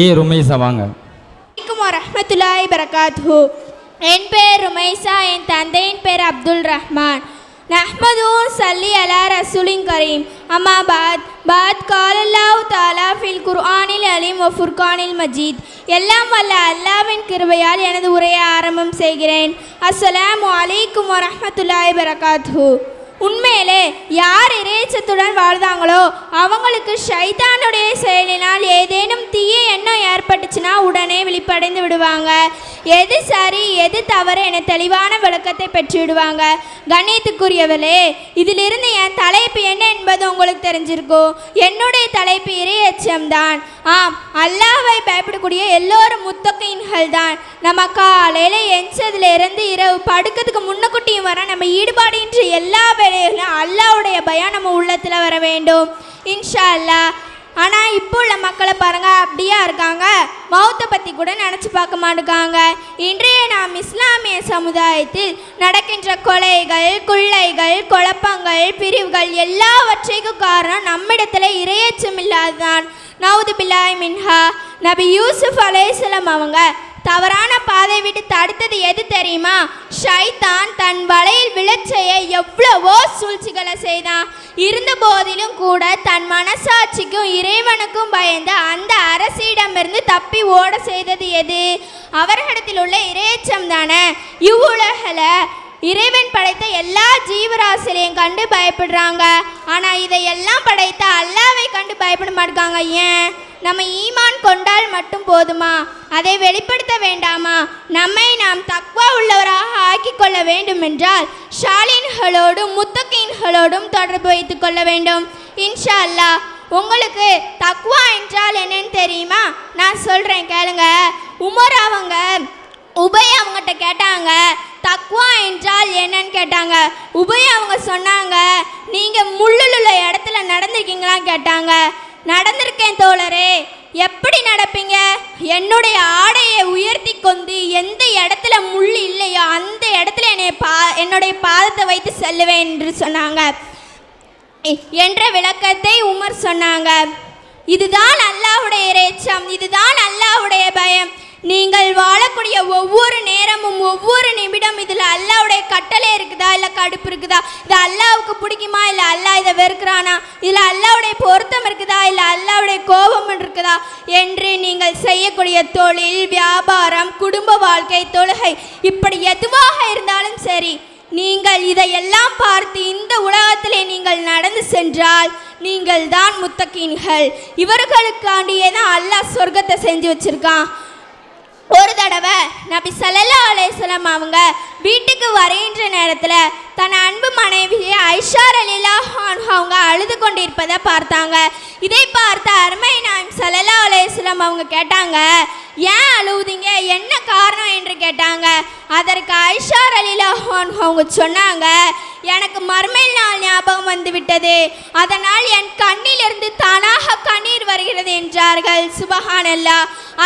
ஏ ருமேசா வாங்க. ரஹமத்துல்லாய் பரகாத்து என் பேர் ருமைசா என் தந்தையின் பேர் அப்துல் ரஹ்மான். நஹ்மது சல்லி அலா ரசூலின் கரீம். அம்மா பாத் பாத் காலல்லாஹு தாலா ஃபில் குர்ஆனில் அலீம் வ ஃபுர்கானில் மஜீத். எல்லாம் வல்ல அல்லாவின் கிருபையால் எனது உரையை ஆரம்பம் செய்கிறேன். அஸ்ஸலாமு அலைக்கும் வரஹ்மத்துல்லாஹி பரகாத்துஹு உண்மையிலே யார் இறைச்சத்துடன் வாழ்ந்தாங்களோ அவங்களுக்கு ஷைத்தானுடைய செயலினால் ஏதேனும் தீய எண்ணம் ஏற்பட்டுச்சுன்னா உடனே விழிப்படைந்து விடுவாங்க. எது சரி எது தவறு என தெளிவான விளக்கத்தை பெற்று விடுவாங்க. கண்ணியத்துக்குரியவளே இதிலிருந்து என் தலைப்பு என்ன என்பது உங்களுக்கு தெரிஞ்சிருக்கும். என்னுடைய தலைப்பு இறையச்சம்தான் ஆம் அல்லாவை பயப்படக்கூடிய எல்லோரும் முத்தகையின்கள் தான் நம்ம காலையில் எஞ்சதுல இருந்து இரவு படுக்கிறதுக்கு முன்னக்குட்டியும் வர நம்ம ஈடுபாடின்றி எல்லா வேலைகளும் அல்லாஹ்வுடைய பயம் நம்ம உள்ளத்தில் வர வேண்டும். இன்ஷா அல்லாஹ் ஆனால் இப்போ உள்ள மக்களை பாருங்கள் அப்படியா இருக்காங்க. மௌத்தை பற்றி கூட நினச்சி பார்க்க மாட்டுக்காங்க. இன்றைய நாம் இஸ்லாமிய சமுதாயத்தில் நடக்கின்ற கொலைகள் கொள்ளைகள் குழப்பங்கள் பிரிவுகள் எல்லாவற்றைக்கும் காரணம் நம்மிடத்தில் இரையச்சம் இல்லாததான் நவுது பில்லாய் மின்ஹா. நபி யூசுப் அலைஹிஸ்ஸலாம் அவங்க தவறான பாதை விட்டு தடுத்தது எது தெரியுமா? ஷைத்தான் தன் வலையில் விழச் எவ்வளவோ சூழ்ச்சிகளை செய்தான். இருந்த போதிலும் கூட தன் மனசாட்சிக்கும் இறைவனுக்கும் பயந்து அந்த அரசியிடமிருந்து தப்பி ஓட செய்தது எது? அவர்களிடத்தில் உள்ள இறையச்சம் தானே? இவ்வுலகில் இறைவன் படைத்த எல்லா ஜீவராசிலையும் கண்டு பயப்படுறாங்க. ஆனால் இதையெல்லாம் படைத்த அல்லாவை கண்டு பயப்பட மாட்டாங்க. ஏன்? நம்ம ஈமான் கொண்டால் மட்டும் போதுமா? அதை வெளிப்படுத்த வேண்டாமா? நம்மை நாம் தக்வா உள்ளவராக ஆக்கிக்கொள்ள கொள்ள ஷாலின்களோடும் முத்தகீன்களோடும் தொடர்பு வைத்துக் கொள்ள வேண்டும். இன்ஷா அல்லாஹ் உங்களுக்கு தக்வா என்றால் என்னன்னு தெரியுமா? நான் சொல்கிறேன் கேளுங்க. உமர் அவங்க உபய் அவங்ககிட்ட கேட்டாங்க. தக்குவா என்றால் என்னன்னு கேட்டாங்க. உபய அவங்க சொன்னாங்க நீங்கள் முள்ளில் உள்ள இடத்துல நடந்திருக்கீங்களான்னு கேட்டாங்க. நடந்திருக்கேன் தோழரே எப்படி நடப்பீங்க? என்னுடைய ஆடையை உயர்த்தி கொண்டு எந்த இடத்துல முள் இல்லையோ அந்த இடத்துல என்னை பா என்னுடைய பாதத்தை வைத்து செல்லுவேன் என்று சொன்னாங்க. என்ற விளக்கத்தை உமர் சொன்னாங்க. இதுதான் அல்லாஹுடைய இறைச்சம் இதுதான் அல்லாஹுடைய பயம். நீங்கள் வாழக்கூடிய ஒவ்வொரு நேரமும் ஒவ்வொரு நிமிடம் இதில் அல்லாவுடைய கட்டளை இருக்குதா? இல்லை கடுப்பு இருக்குதா? இது அல்லாவுக்கு பிடிக்குமா? இல்லை அல்லாஹ் இதை வெறுக்கிறானா? இதில் அல்லாவுடைய பொருத்தம் இருக்குதா? இல்லை அல்லாவுடைய கோபம் இருக்குதா? என்று நீங்கள் செய்யக்கூடிய தொழில் வியாபாரம் குடும்ப வாழ்க்கை தொழுகை இப்படி எதுவாக இருந்தாலும் சரி நீங்கள் இதையெல்லாம் பார்த்து இந்த உலகத்திலே நீங்கள் நடந்து சென்றால் நீங்கள் தான் முத்தகீன்கள். இவர்களுக்காண்டியே தான் அல்லாஹ் சொர்க்கத்தை செஞ்சு வச்சிருக்கான். ஒரு தடவை நபி ஸல்லல்லாஹு அலைஹி அவங்க வீட்டுக்கு வருகின்ற நேரத்தில் தன் அன்பு மனைவியை ஐஷா ரலில்லாஹு அவங்க அழுது கொண்டிருப்பதை பார்த்தாங்க. இதை பார்த்த அருமை நாயம் ஸல்லல்லாஹு அலைஹி அவங்க கேட்டாங்க ஏன் அழுவுதீங்க? என்ன காரணம்? என்று கேட்டாங்க. அதற்கு ஐஷா ரலில்லாஹு அவங்க சொன்னாங்க எனக்கு மர்மல் நாள் ஞாபகம் வந்து விட்டது அதனால் என் கண்ணிலிருந்து தானாக கண்ணீர் வருகிறது என்றார்கள். சுபஹானல்லா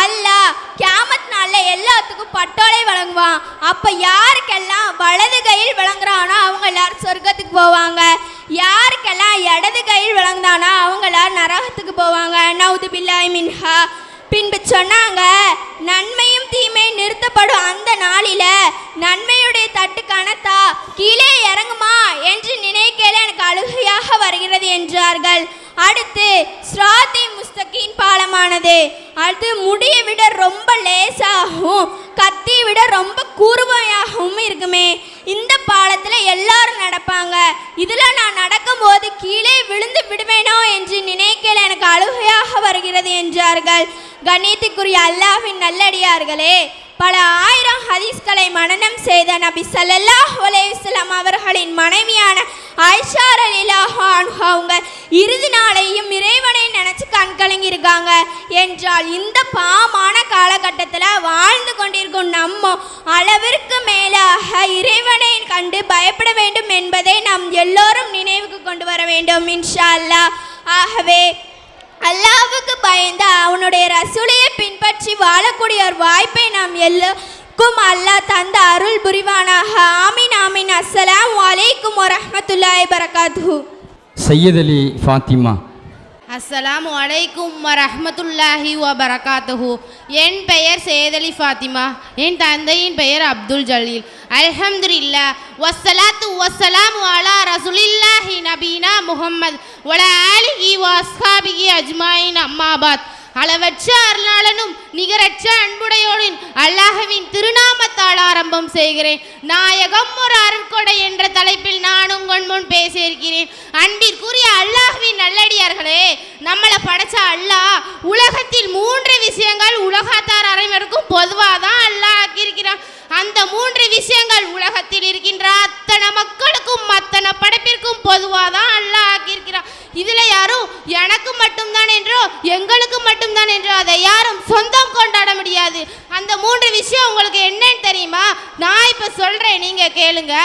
அல்லாஹ் கேமத் நாளில் எல்லாத்துக்கும் பட்டோலை வழங்குவான். அப்போ யாருக்கெல்லாம் வலது கையில் வழங்குறானோ அவங்க எல்லாரும் சொர்க்கத்துக்கு போவாங்க. யாருக்கெல்லாம் இடது கையில் வழங்குதானோ அவங்க எல்லாரும் நரகத்துக்கு போவாங்க. நவுது பில்லாய் மின்ஹா. பின்பு சொன்னாங்க நன்மையும் தீமையும் நிறுத்தப்படும் அந்த நாளில நன்மையுடைய தட்டு கணத்தா கீழே இறங்குமா? என்று நினைக்கையில் எனக்கு அழுகையாக வருகிறது என்றார்கள். அடுத்து ஸ்ராதி முஸ்தகின் பாலமானது. அது முடியை விட ரொம்ப லேசாகவும் கத்தியை விட ரொம்ப கூர்மையாகவும் இருக்குமே. இந்த பாலத்தில் எல்லாரும் நடப்பாங்க. இதில் நான் நடக்கும்போது கீழே விழுந்து விடுவேனோ என்று நினைக்கையில் எனக்கு அழுகையாக வருகிறது என்றார்கள். கணியத்துக்குரிய அல்லாஹ்வின் நல்லடியார்களே பல ஆயிரம் ஹதீஸ்களை மனநம் செய்த நபி சல்லல்லாஹ் அலேஸ்லாம் அவர்களின் மனைவியான ஆயிஷா அலிலாஹான் அவங்க இறுதி நாளையும் இறைவனை நினைச்சு கண் இருக்காங்க என்றால் இந்த பாமான காலகட்டத்தில் வாழ்ந்து கொண்டிருக்கும் நம்ம அளவிற்கு மேலாக இறைவனை கண்டு பயப்பட வேண்டும் என்பதை நாம் எல்லோரும் நினைவுக்கு கொண்டு வர வேண்டும். இன்ஷா அல்லாஹ். ஆகவே அல்லாவுக்கு பயந்து அவனுடைய ரசூலையை பின்பற்றி வாழக்கூடிய ஒரு வாய்ப்பை நாம் எல்லோருக்கும் அல்லாஹ் தந்த அருள் புரிவானாக. ஆமீன் ஆமீன். அஸ்ஸலாம் வலைக்கும் வரமத்துல்லாய் பரகாத்து சையத் அலி ஃபாத்திமா. அஸ்ஸலாமு அலைக்கும் வரஹ்மத்துல்லாஹி வபரகாத்துஹு. என் பெயர் சேதலி ஃபாத்திமா என் தந்தையின் பெயர் அப்துல் ஜலீல். அல்ஹம்துலில்லா வசலாத்து வசலாமு அலா ரசுலில்லாஹி நபீனா முகம்மது வல ஆலிஹி வ அஜ்மாயின் அம்மாபாத். அளவற்ற அருளாளனும் நிகரற்ற அன்புடையோனின் அல்லாஹவின் திருநாமத்தால் ஆரம்பம் செய்கிறேன். நாயகம் ஒரு அருட்கொடை என்ற தலைப்பில் நான் உங்கள் முன் பேசியிருக்கிறேன். அன்பிற்குரிய அல்லாஹ்வின் நல்லடியார்களே நம்மளை படைச்ச அல்லாஹ் உலகத்தில் மூன்று விஷயங்கள் உலகத்தார் அனைவருக்கும் பொதுவாக தான் அல்லாஹ் ஆக்கியிருக்கிறான். அந்த மூன்று விஷயங்கள் உலகத்தில் இருக்கின்ற அத்தனை மக்களுக்கும் அத்தனை படைப்பிற்கும் பொதுவாக தான் அல்லாஹ் ஆக்கியிருக்கிறான் இதுல யாரும் எனக்கு மட்டும்தான் என்றோ எங்களுக்கு மட்டும்தான் என்றோ அதை யாரும் சொந்தம் கொண்டாட முடியாது. அந்த மூன்று விஷயம் உங்களுக்கு என்னன்னு தெரியுமா? நான் இப்போ சொல்கிறேன் நீங்கள் கேளுங்க.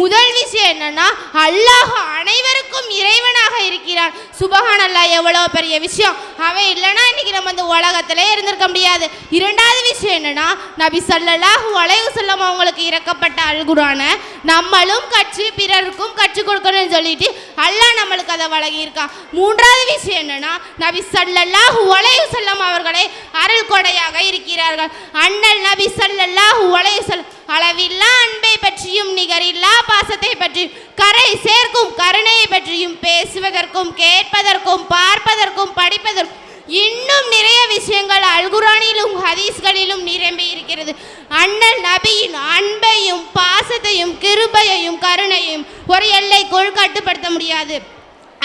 முதல் விஷயம் என்னன்னா அல்லாஹ் அனைவருக்கும் இறைவனாக இருக்கிறான். சுபஹான் அல்லாஹ் எவ்வளோ பெரிய விஷயம். அவன் இல்லைன்னா இன்னைக்கு நம்ம இந்த உலகத்திலே இருந்திருக்க முடியாது. இரண்டாவது விஷயம் என்னன்னா நபி சல்லல்லாஹ் அலைஹி செல்லம் அவங்களுக்கு இறக்கப்பட்ட அல்குரான நம்மளும் கற்று பிறருக்கும் கற்றுக் கொடுக்கணும்னு சொல்லிட்டு அல்லாஹ் நம்மளுக்கு அதை வழங்கியிருக்கான் மூன்றாவது விஷயம் என்னன்னா நபி சல்லல்லாஹ் அலைஹி செல்லம் அவர்களே அருள் கொடையாக இருக்கிறார்கள். அண்ணல் நபி சல்லல்லாஹு அலைஹி வஸல்லம். அளவில்லா அன்பை பற்றியும் நிகரில்லா பாசத்தை பற்றியும் கரை சேர்க்கும் கருணையை பற்றியும் பேசுவதற்கும் கேட்பதற்கும் பார்ப்பதற்கும் படிப்பதற்கும் இன்னும் நிறைய விஷயங்கள் அல்குரானிலும் ஹதீஸ்களிலும் நிரம்பி இருக்கிறது. அண்ணல் நபியின் அன்பையும் பாசத்தையும் கிருபையையும் கருணையும் ஒரு எல்லைக்குள் கட்டுப்படுத்த முடியாது.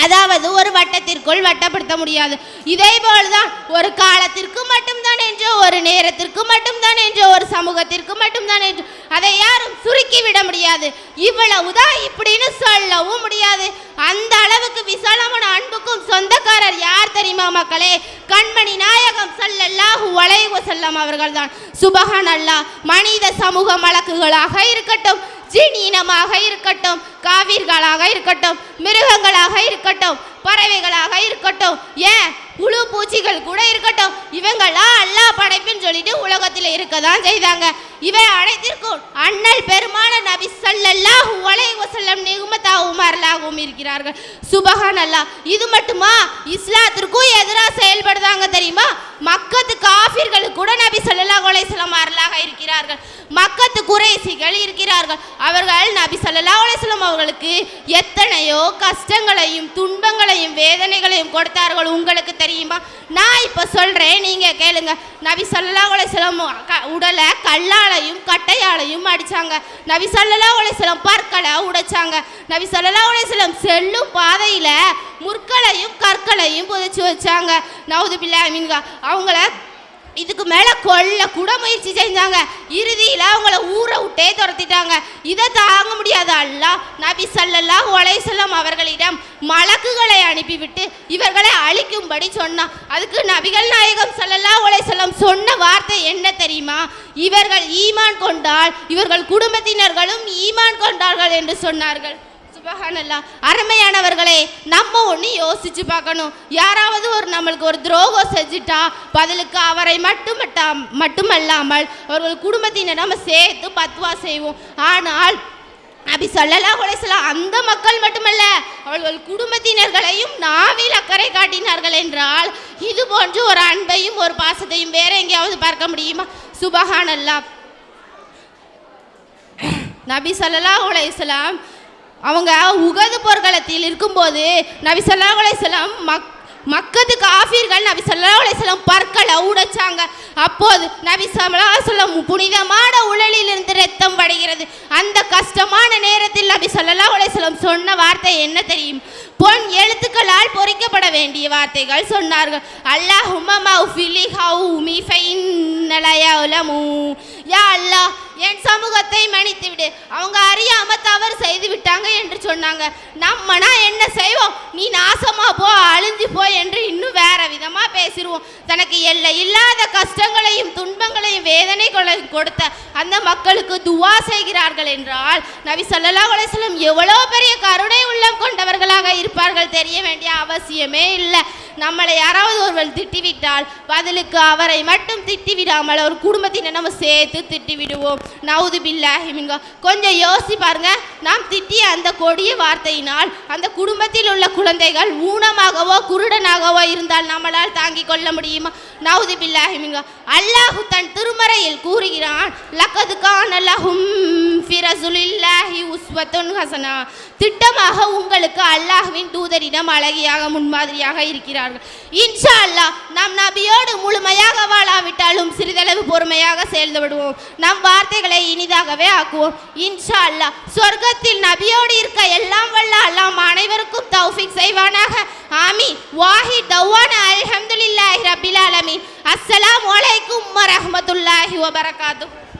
அதாவது ஒரு வட்டத்திற்குள் வட்டப்படுத்த முடியாது. இதே போல்தான் ஒரு காலத்திற்கு மட்டும்தான் என்றோ ஒரு நேரத்திற்கு மட்டும்தான் என்றோ ஒரு சமூகத்திற்கு மட்டும்தான் என்றோ. அதை யாரும் சுருக்கி விட முடியாது இவ்வளவுதான் இப்படின்னு சொல்லவும் முடியாது. அந்த அளவுக்கு விசாலமான அன்புக்கும் சொந்தக்காரர் யார் தெரியுமா மக்களே? கண்மணி நாயகம் ஸல்லல்லாஹு அலைஹி வஸல்லம் அவர்கள்தான். சுபஹான் அல்லா மனித சமூக வழக்குகளாக இருக்கட்டும். ஜின் இனமாக இருக்கட்டும் காவிர்களாக இருக்கட்டும் மிருகங்களாக இருக்கட்டும் பறவைகளாக இருக்கட்டும் ஏன் புழு பூச்சிகள் கூட இருக்கட்டும் இவங்களா அல்லா படை படைப்புன்னு சொல்லிட்டு உலகத்தில் இருக்க தான் செய்தாங்க. இவை அனைத்திற்கும் அண்ணல் பெருமான நபி ஸல்லல்லாஹு அலைஹி வசல்லம் நிகுமத்தாகவும் அருளாகவும் இருக்கிறார்கள். சுபஹான் அல்லா இது மட்டுமா? இஸ்லாத்திற்கும் எதிராக செயல்படுதாங்க தெரியுமா? மக்கத்து காஃபிர்களுக்கு கூட நபி சல்லல்லா அலைஹி வஸல்லம் அருளாக இருக்கிறார்கள். மக்கத்து குறைசிகள் இருக்கிறார்கள். அவர்கள் நபி சல்லல்லா அலைஹி வஸல்லம் அவர்களுக்கு எத்தனையோ கஷ்டங்களையும் துன்பங்களையும் வேதனைகளையும் கொடுத்தார்கள். உங்களுக்கு தெரியுமா? நான் இப்போ சொல்கிறேன் நீங்கள் கேளுங்க. நபி ஸல்லல்லாஹு அலைஹி க- உடலை கல்லாலையும் கட்டையாலையும் அடிச்சாங்க. நபி ஸல்லல்லாஹு அலைஹி பற்களை உடைச்சாங்க. நபி ஸல்லல்லாஹு அலைஹி செல்லும் பாதையில் முற்களையும் கற்களையும் புதைச்சு வச்சாங்க. நவுது பிள்ளை மீன்கா அவங்கள இதுக்கு மேலே கொல்ல கூட முயற்சி செஞ்சாங்க. இறுதியில் அவங்கள ஊரை விட்டே துரத்திட்டாங்க. இதை தாங்க முடியாத அல்லாஹ் நபி சல்லல்லா அலைஹி அவர்களிடம் மலக்குகளை அனுப்பிவிட்டு இவர்களை அழிக்கும்படி சொன்னான். அதுக்கு நபிகள் நாயகம் சல்லல்லா அலைஹி சொன்ன வார்த்தை என்ன தெரியுமா? இவர்கள் ஈமான் கொண்டால் இவர்கள் குடும்பத்தினர்களும் ஈமான் கொண்டார்கள் என்று சொன்னார்கள். சுபகானல்லா அருமையானவர்களே நம்ம ஒன்று யோசிச்சு பார்க்கணும். யாராவது ஒரு நம்மளுக்கு ஒரு துரோகம் செஞ்சுட்டா பதிலுக்கு அவரை மட்டுமட்டா மட்டுமல்லாமல் அவர்கள் குடும்பத்தினர் நம்ம சேர்த்து பத்வா செய்வோம். ஆனால் நபி சொல்லலாம் கூட வஸல்லம் அந்த மக்கள் மட்டுமல்ல அவர்கள் குடும்பத்தினர்களையும் நாவில் அக்கறை காட்டினார்கள் என்றால் இது போன்று ஒரு அன்பையும் ஒரு பாசத்தையும் வேற எங்கேயாவது பார்க்க முடியுமா? சுபஹானல்லா. நபி சொல்லலா உலகம் அவங்க உகது போர்க்களத்தில் இருக்கும்போது நபி சொல்லா உலகம் மக் மக்கத்து ஆஃபீர்கள் நபி சொல்லா அலைஹி பற்களை உடைச்சாங்க. அப்போது நபி சொல்லா சொல்லம் புனிதமான புனிதமான இருந்து ரத்தம் வடிகிறது. அந்த கஷ்டமான நேரத்தில் நபி சொல்லா அலைஹி சொன்ன வார்த்தை என்ன தெரியும்? பொன் எழுத்துக்களால் பொறிக்கப்பட வேண்டிய வார்த்தைகள் சொன்னார்கள். அல்லாஹும்ம மௌஃபிலி நலயா உலமு யா அல்லாஹ் என் சமூகத்தை மன்னித்து விடு. அவங்க அறியாம தவறு செய்து விட்டாங்க என்று சொன்னாங்க. நம்மனா என்ன செய்வோம்? நீ நாசமா போ அழிஞ்சு போ என்று இன்னும் வேற விதமா பேசிடுவோம் தனக்கு எல்லை இல்லாத கஷ்டங்களையும் துன்பங்களையும் வேதனை கொடுத்த அந்த மக்களுக்கு துவா செய்கிறார்கள் என்றால் நபி சொல்லலா அலைஹி எவ்வளோ பெரிய கருணை உள்ளம் கொண்டவர்களாக இருப்பார்கள் தெரிய வேண்டிய அவசியமே இல்லை. நம்மளை யாராவது ஒருவர் திட்டிவிட்டால் பதிலுக்கு அவரை மட்டும் திட்டி விடாமல் ஒரு குடும்பத்தினை நம்ம சேர்த்து திட்டிவிடுவோம். நவுது பில்லாஹிமிங்க கொஞ்சம் யோசி பாருங்க. நாம் திட்டிய அந்த கொடிய வார்த்தையினால் அந்த குடும்பத்தில் உள்ள குழந்தைகள் ஊனமாகவோ குருடனாகவோ இருந்தால் நம்மளால் தாங்கிக் கொள்ள முடியுமா? நவுது பில்லாஹிமிங்க அல்லாஹு தன் திருமறையில் கூறுகிறான் லக்கது கான ஃபிரசுலில்லாஹி உஸ்வத்துன் ஹசனா. திட்டமாக உங்களுக்கு அல்லாஹ்வின் தூதரிடம் அழகியாக முன்மாதிரியாக இருக்கிறார். செய்கிறார்கள் இன்ஷா அல்லாஹ் நம் நபியோடு முழுமையாக வாழாவிட்டாலும் சிறிதளவு பொறுமையாக செயல்ந்து விடுவோம். நம் வார்த்தைகளை இனிதாகவே ஆக்குவோம். இன்ஷா அல்லாஹ் சொர்க்கத்தில் நபியோடு இருக்க எல்லாம் வல்ல அல்லாம் அனைவருக்கும் தௌஃபிக் செய்வானாக. ஆமி வாஹி தௌவான அல்ஹம்துலில்லாஹி ரபில் ஆலமீன். அஸ்ஸலாம் அலைக்கும் வரஹ்மத்துல்லாஹி